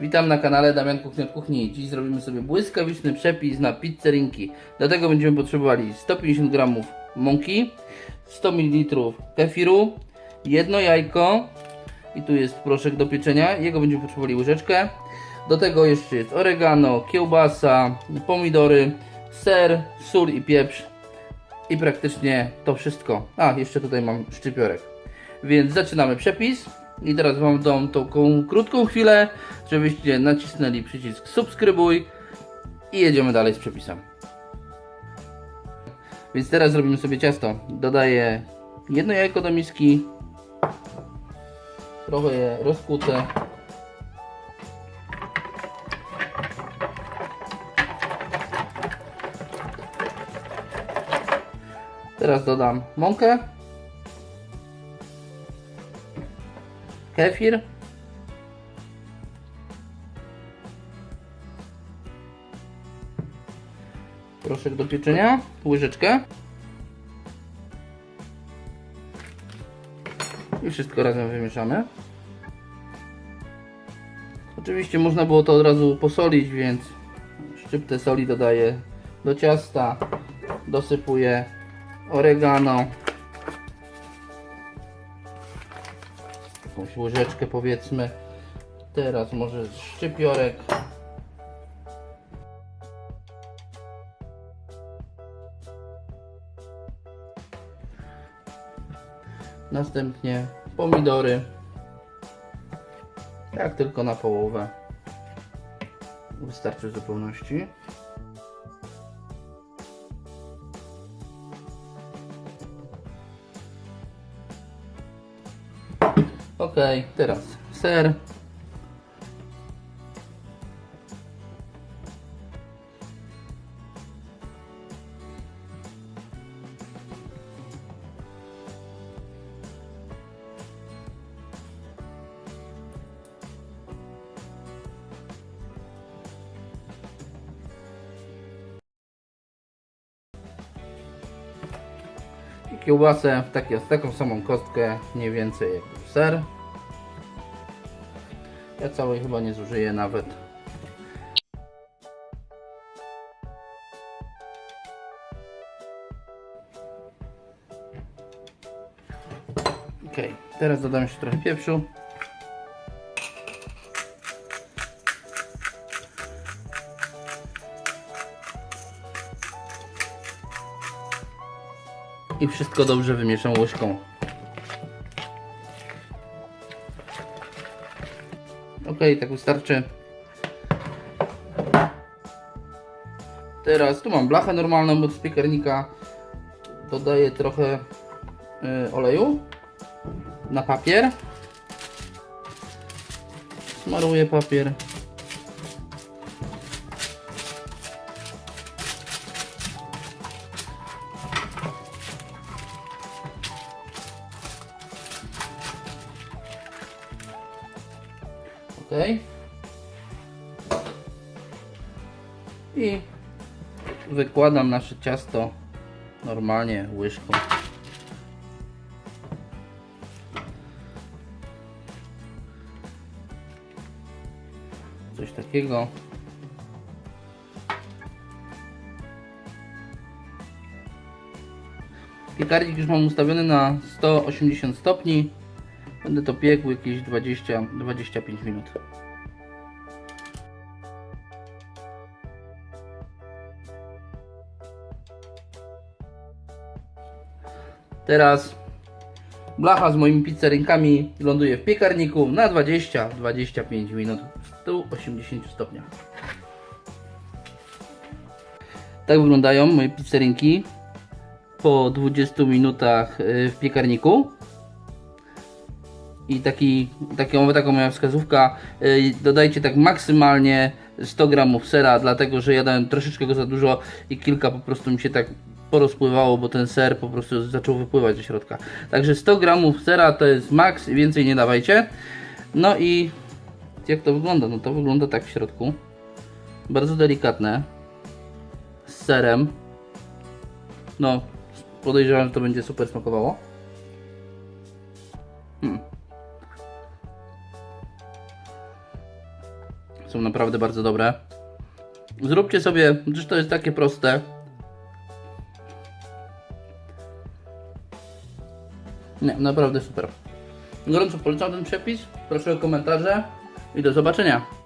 Witam na kanale Damian Kuchnia od Kuchni. Dziś zrobimy sobie błyskawiczny przepis na pizzerinki. Do tego będziemy potrzebowali 150 g mąki, 100 ml kefiru, jedno jajko i tu jest proszek do pieczenia. Jego będziemy potrzebowali łyżeczkę. Do tego jeszcze jest oregano, kiełbasa, pomidory, ser, sól i pieprz. I praktycznie to wszystko. A, jeszcze tutaj mam szczypiorek. Więc zaczynamy przepis. I teraz Wam dam taką krótką chwilę, żebyście nacisnęli przycisk subskrybuj i jedziemy dalej z przepisem. Więc teraz zrobimy sobie ciasto. Dodaję jedno jajko do miski, trochę je rozkłócę. Teraz dodam mąkę. Kefir. Proszek do pieczenia. Łyżeczkę. I wszystko razem wymieszamy. Oczywiście można było to od razu posolić, więc szczyptę soli dodaję do ciasta. Dosypuję oregano. Jakąś łyżeczkę powiedzmy. Teraz może szczypiorek. Następnie pomidory. Jak tylko na połowę. Wystarczy w zupełności. Ok, teraz ser. Kiełbasę w takie, w taką samą kostkę, mniej więcej jak ser. Ja całej chyba nie zużyję nawet. Ok, teraz dodam jeszcze trochę pieprzu. I wszystko dobrze wymieszam łyżką. Ok, tak wystarczy. Teraz tu mam blachę normalną od piekarnika. Dodaję trochę y, oleju na papier. Smaruję papier. Ok. I wykładam nasze ciasto normalnie łyżką. Coś takiego. Piekarnik już mam ustawiony na 180 stopni. Będę to piekł jakieś 20-25 minut. Teraz blacha z moimi pizzerynkami ląduje w piekarniku na 20-25 minut w 180 stopniach. Tak wyglądają moje pizzerinki po 20 minutach y, w piekarniku. I taki, taką, taką moja wskazówka, y, dodajcie tak maksymalnie 100 gramów sera, dlatego że ja dałem troszeczkę go za dużo i kilka po prostu mi się tak porozpływało, bo ten ser po prostu zaczął wypływać ze środka. Także 100 gramów sera to jest maks, więcej nie dawajcie. No i jak to wygląda? No to wygląda tak w środku. Bardzo delikatne. Z serem. No, podejrzewam, że to będzie super smakowało. Są naprawdę bardzo dobre. Zróbcie sobie, przecież to jest takie proste. Nie, naprawdę super. Gorąco polecam ten przepis. Proszę o komentarze i do zobaczenia.